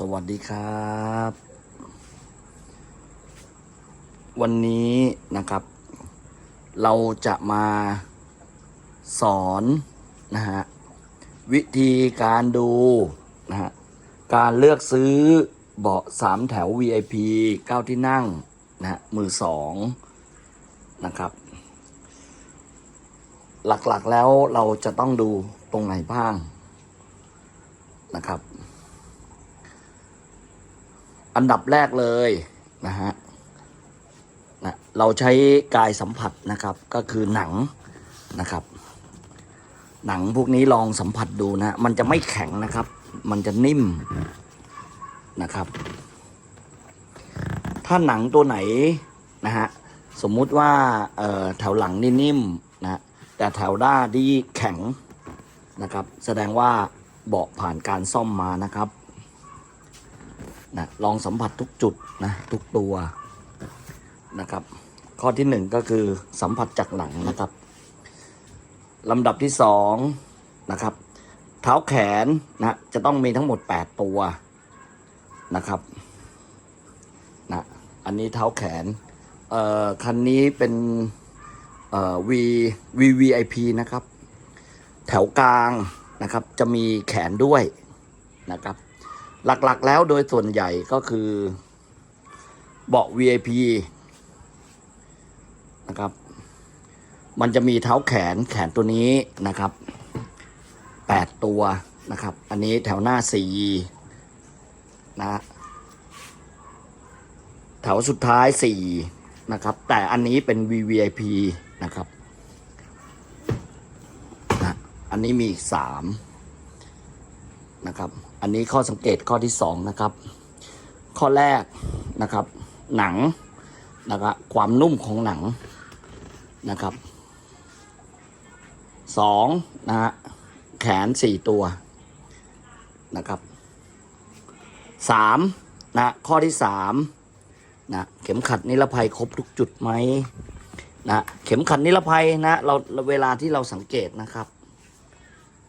สวัสดีครับ วันนี้นะครับ เราจะมาสอนนะฮะวิธีการดูนะฮะการเลือกซื้อเบาะสามแถว VIP 9 ที่นั่งนะฮะมือสองนะครับ หลักๆแล้วเราจะต้องดูตรงไหนบ้างนะครับ อันดับแรกเลยนะฮะนะเราใช้กายสัมผัสนะครับก็คือหนังนะครับ หนังพวกนี้ลองสัมผัสดูนะ มันจะไม่แข็งนะครับ มันจะนิ่มนะครับ ถ้าหนังตัวไหนนะฮะสมมุติว่าแถวหลังนี่นิ่มนะแต่แถวด้าที่แข็งนะครับ แสดงว่าเบาะผ่านการซ่อมมานะครับ นะลองสัมผัสทุกจุดนะทุกตัวนะครับ ข้อที่หนึ่งก็คือสัมผัสจากหนังนะครับลำดับที่สองนะครับ เท้าแขนนะจะต้องมีทั้งหมด 8 ตัวนะครับนะอันนี้เท้าแขนเอ่อคันนี้เป็นเอ่อ V VVIP นะครับ แถวกลางนะครับจะมีแขนด้วยนะครับ หลักๆ แล้วโดยส่วนใหญ่ก็คือเบาะ VIP นะครับ มันจะมีเท้าแขนแขนตัวนี้นะครับ 8 ตัวนะครับ อันนี้แถวหน้า4นะแถวสุดท้าย 4 นะครับ แต่อันนี้เป็น VVIP นะครับนะอันนี้มีอีก 3 นะครับ อันนี้ข้อสังเกตข้อที่สองนะครับ ข้อแรกนะครับ หนังนะครับความนุ่มของหนังนะครับสองนะฮะแขนสี่ตัวนะครับสามนะข้อที่สามนะเข็มขัดนิรภัยครบทุกจุดไหมนะเข็มขัดนิรภัยนะเราเวลาที่เราสังเกตนะครับ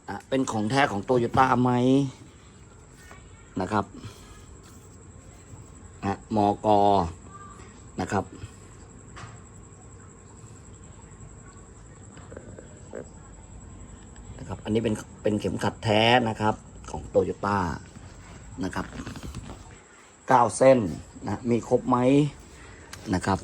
อะเป็นของแท้ของโตโยต้าไหม นะครับนะมกนะครับ นะครับ อันนี้เป็นเป็นเข็มขัดแท้นะครับของโตโยต้านะครับเก้าเส้นนะมีครบไหมนะครับ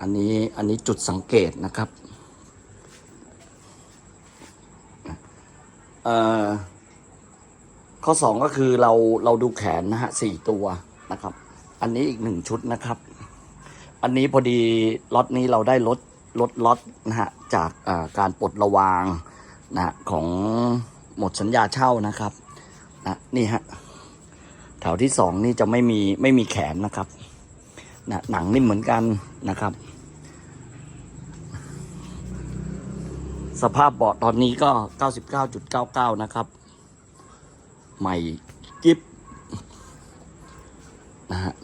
อันนี้อันนี้จุดสังเกตนะครับ เอ่อ ข้อสองก็คือเราเราดูแขนนะฮะสี่ตัวนะครับ อันนี้อีกหนึ่งชุดนะครับ อันนี้พอดีล็อตนี้เราได้ลดลดล็อตนะฮะจากการปลดระวางนะฮะของหมดสัญญาเช่านะครับนะนี่ฮะแถวที่สองนี่จะไม่มีไม่มีแขนนะครับนะหนังนี่เหมือนกันนะครับ สภาพเบาะตอนนี้ก็ 99.99 นะครับ ใหม่กิฟนะฮะ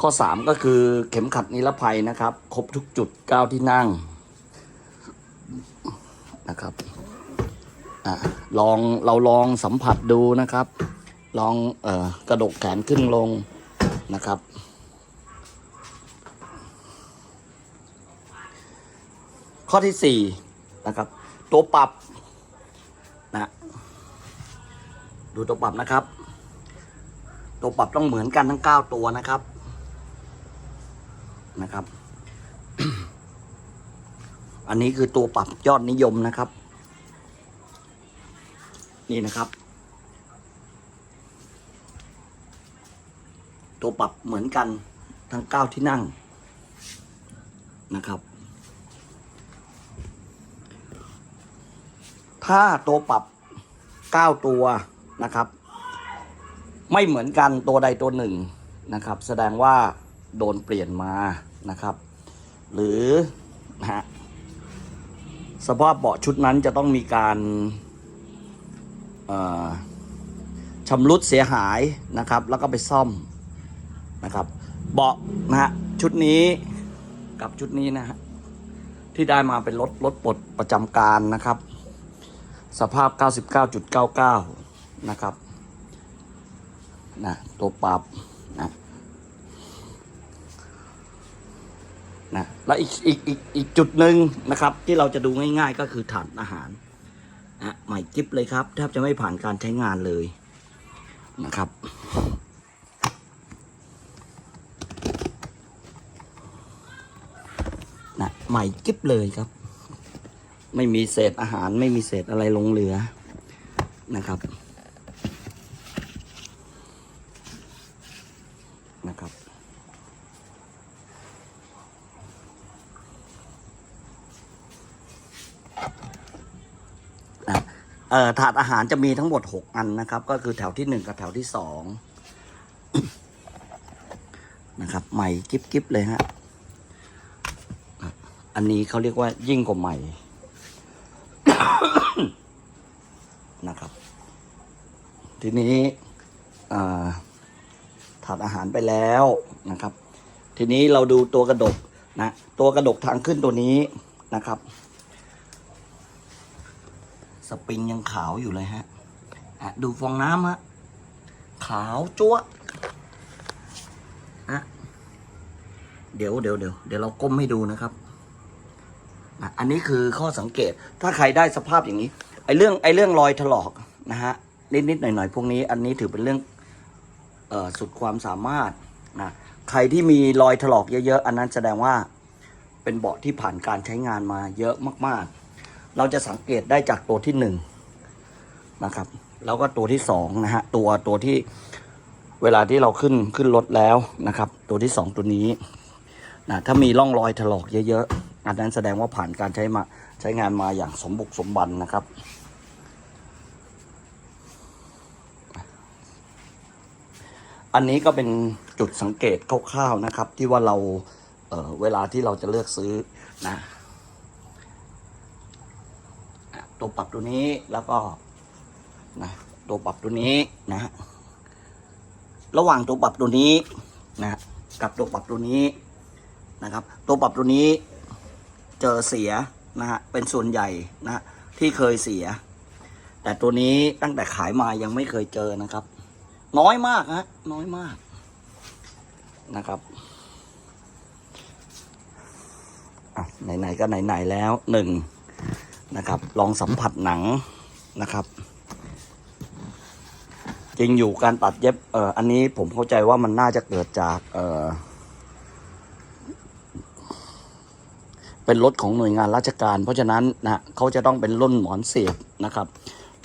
ข้อ 3 ก็คือเข็มขัดนิรภัยนะครับ ครบทุกจุด 9 ที่นั่งนะครับอะลองเราลองสัมผัสดูนะครับ ลองออกระดกแขนขึ้นลงนะครับ ข้อที่สี่นะครับ ตัวปรับนะดูตัวปรับนะครับ ตัวปรับต้องเหมือนกันทั้ง9ตัวนะครับนะครับ อันนี้คือตัวปรับยอดนิยมนะครับ นี่นะครับ ตัวปรับเหมือนกันทั้ง9ที่นั่งนะครับ ถ้าตัวปรับ9ตัวนะครับ ไม่เหมือนกันตัวใดตัวหนึ่งนะครับ แสดงว่าโดนเปลี่ยนมานะครับ หรือนะฮะสภาพเบาะชุดนั้นจะต้องมีการชำรุดเสียหายนะครับ แล้วก็ไปซ่อมนะครับ เบาะนะฮะชุดนี้กับชุดนี้นะฮะที่ได้มาเป็นรถรถปลดประจำการนะครับ สภาพ 99.99 นะครับ นะ ตัวปรับนะนะแล้วอีกอีกอีกอีกจุดหนึ่งนะครับ ที่เราจะดูง่ายๆก็คือถาดอาหารนะใหม่จิ๊บเลยครับแทบจะไม่ผ่านการใช้งานเลยนะครับนะใหม่กิ๊บเลยครับ ไม่มีเศษอาหารไม่มีเศษอะไรลงเหลือนะครับนะครับ เอ่อถาดอาหารจะมีทั้งหมด 6 อันนะครับ ก็คือแถวที่ 1 กับแถวที่ 2 นะครับ ใหม่กิ๊บกิ๊บเลยฮะ อันนี้เขาเรียกว่ายิ่งกว่าใหม่ นะครับ ทีนี้ถาดอาหารไปแล้วนะครับ ทีนี้เราดูตัวกระดกนะ ตัวกระดกทางขึ้นตัวนี้นะครับ สปริงยังขาวอยู่เลยฮะะดูฟองน้ำฮะขาวจั๊วอะเดี๋ยวเดี๋ยวเดี๋ยวเดี๋ยวเราก้มให้ดูนะครับ อันนี้คือข้อสังเกตถ้าใครได้สภาพอย่างนี้ไอ้เรื่องไอ้เรื่องรอยถลอกนะฮะนิดๆหน่อยๆพวกนี้ อันนี้ถือเป็นเรื่องออสุดความสามารถนะใครที่มีรอยถลอกเยอะ ๆ อันนั้นแสดงว่าเป็นเบาะที่ผ่านการใช้งานมาเยอะมาก ๆ เราจะสังเกตได้จากตัวที่หนึ่งนะครับ แล้วก็ตัวที่สองนะฮะตัวตัวที่เวลาที่เราขึ้นขึ้นรถแล้วนะครับ ตัวที่สองตัวนี้นะถ้ามีร่องรอยถลอกเยอะ ๆ อันนั้นแสดงว่าผ่านการใช้มาใช้งานมาอย่างสมบุกสมบันนะครับ อันนี้ก็เป็นจุดสังเกตคร่าวๆนะครับ ที่ว่าเราเเวลาที่เราจะเลือกซื้อนะตัวปรับตัวนี้แล้วก็นะตัวปรับตัวนี้นะ ระหว่างตัวปรับตัวนี้นะกับตัวปรับตัวนี้นะครับ ตัวปรับตัวนี้ เจอเสียนะฮะเป็นส่วนใหญ่นะที่เคยเสีย แต่ตัวนี้ตั้งแต่ขายมายังไม่เคยเจอนะครับ น้อยมากฮะน้อยมากนะครับอะไหนๆก็ไหนๆแล้วหนึ่งนะครับ ลองสัมผัสหนังนะครับ จริงอยู่การตัดเย็บเอ่ออันนี้ผมเข้าใจว่ามันน่าจะเกิดจากเอ่อ เป็นรถของหน่วยงานราชการ เพราะฉะนั้นนะเขาจะต้องเป็นรุ่นหมอนเสียบนะครับ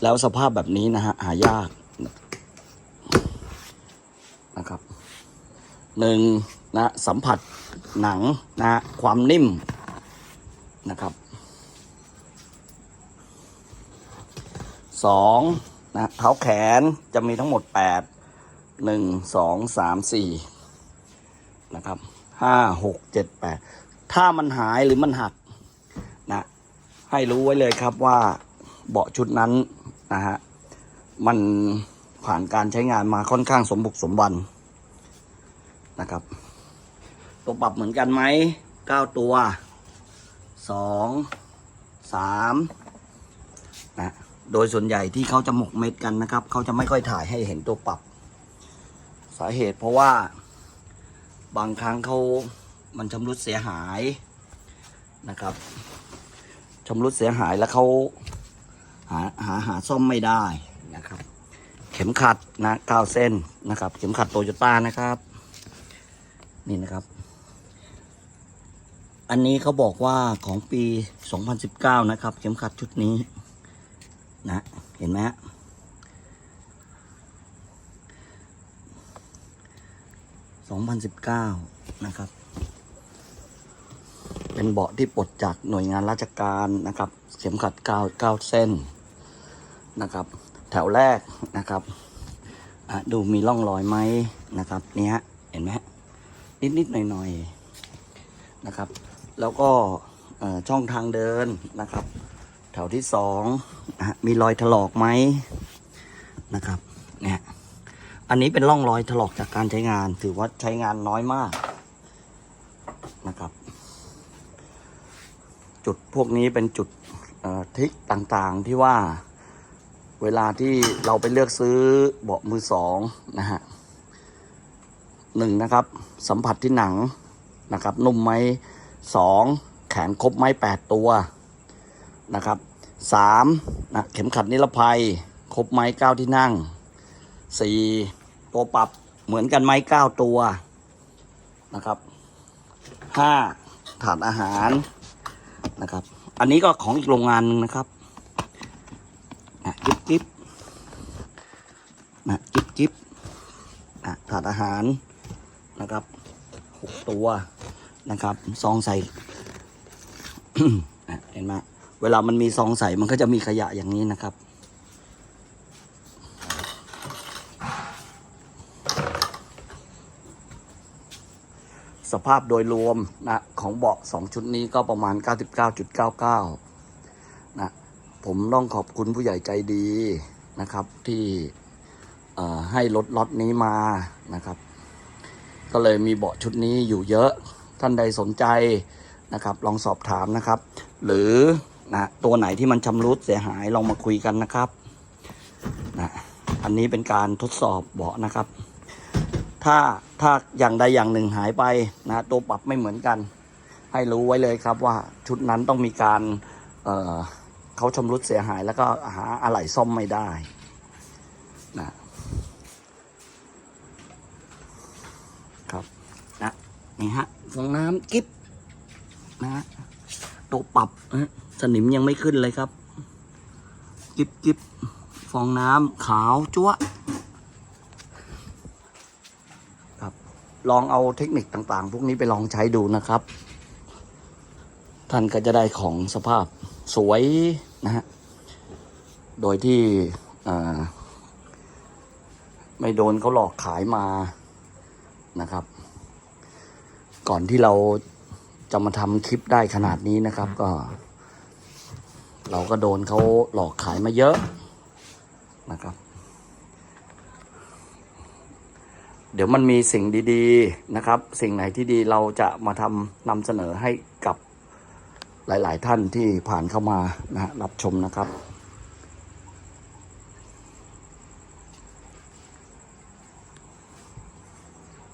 แล้วสภาพแบบนี้นะฮะหายากนะครับหนึ่งนะสัมผัสหนังนะความนิ่มนะครับสองนะเท้าแขนจะมีทั้งหมดแปดหนึ่งสองสามสี่นะครับห้าหกเจ็ดแปด ถ้ามันหายหรือมันหักนะให้รู้ไว้เลยครับว่าเบาะชุดนั้นนะฮะมันผ่านการใช้งานมาค่อนข้างสมบุกสมบันนะครับ ตัวปรับเหมือนกันไหมเก้าตัวสองสามนะโดยส่วนใหญ่ที่เขาจะหมกเม็ดกันนะครับ เขาจะไม่ค่อยถ่ายให้เห็นตัวปรับ สาเหตุเพราะว่าบางครั้งเขา มันชำรุดเสียหายนะครับชำรุดเสียหายแล้วเขาหาหาหาซ่อมไม่ได้นะครับ เข็มขัดนะเก้าเส้นนะครับ เข็มขัดโตโยต้านะครับ นี่นะครับ อันนี้เขาบอกว่าของปี 2019 นะครับ เข็มขัดชุดนี้นะเห็นไหมฮะ2019 นะครับ เป็นเบาะที่ปลดจากหน่วยงานราชการนะครับ เข็มขัดก้าเก้าเส้นนะครับ แถวแรกนะครับดูมีร่องรอยไหมนะครับเนี่ยเห็นไหมนิดนิดๆหน่อยหน่อยๆนะครับ แล้วก็ช่องทางเดินนะครับ แถวที่สองมีรอยถลอกไหมนะครับเนี่ยอันนี้เป็นร่องรอยถลอกจากการใช้งาน ถือว่าใช้งานน้อยมาก จุดพวกนี้เป็นจุดทิกต่างๆที่ว่าเวลาที่เราไปเลือกซื้อเบาะมือสองนะฮะหนึ่งนะครับ สัมผัสที่หนังนะครับ นุ่มไหมสองแขนครบไหมแปดตัวนะครับสามนะเข็มขัดนิรภัย ครบไหมเก้าที่นั่งสี่ตัวปรับเหมือนกันไหมเก้าตัวนะครับห้าถาดอาหาร นะครับ อันนี้ก็ของอีกโรงงานหนึ่งนะครับนะจิ๊บจิ๊บนะจิ๊บจิ๊บนะถาดอาหารนะครับหกตัวนะครับ ซองใส่นะเห็นไหมเวลามันมีซองใส่มันก็จะมีขยะอย่างนี้นะครับ สภาพโดยรวมนะของเบาะสองชุดนี้ก็ประมาณ 99.99 นะ ผมต้องขอบคุณผู้ใหญ่ใจดีนะครับ ที่ให้รถล็อตนี้มานะครับ ก็เลยมีเบาะชุดนี้อยู่เยอะท่านใดสนใจนะครับ ลองสอบถามนะครับ หรือนะตัวไหนที่มันชำรุดเสียหายลองมาคุยกันนะครับนะอันนี้เป็นการทดสอบเบาะนะครับ ถ้าถ้าอย่างใดอย่างหนึ่งหายไปนะตัวปรับไม่เหมือนกัน ให้รู้ไว้เลยครับว่าชุดนั้นต้องมีการเเขาชำรุดเสียหายแล้วก็หาอะไหล่ซ่อมไม่ได้นะครับนะนี่ฮะฟองน้ำกิ๊บนะฮะตัวปรับนะสนิมยังไม่ขึ้นเลยครับ กิ๊บกิ๊บฟองน้ำขาวจั๊วะครับ ลองเอาเทคนิคต่างๆ พวกนี้ไปลองใช้ดูนะครับ ท่านก็จะได้ของสภาพสวยนะฮะ โดยที่ไม่โดนเขาหลอกขายมานะครับ ก่อนที่เราจะมาทำคลิปได้ขนาดนี้นะครับ ก็ เราก็โดนเขาหลอกขายมาเยอะนะครับ เดี๋ยวมันมีสิ่งดีๆนะครับ สิ่งไหนที่ดีเราจะมาทำนำเสนอให้กับหลาย ๆ ท่านที่ผ่านเข้ามานะฮะรับชมนะครับ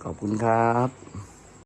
ขอบคุณครับ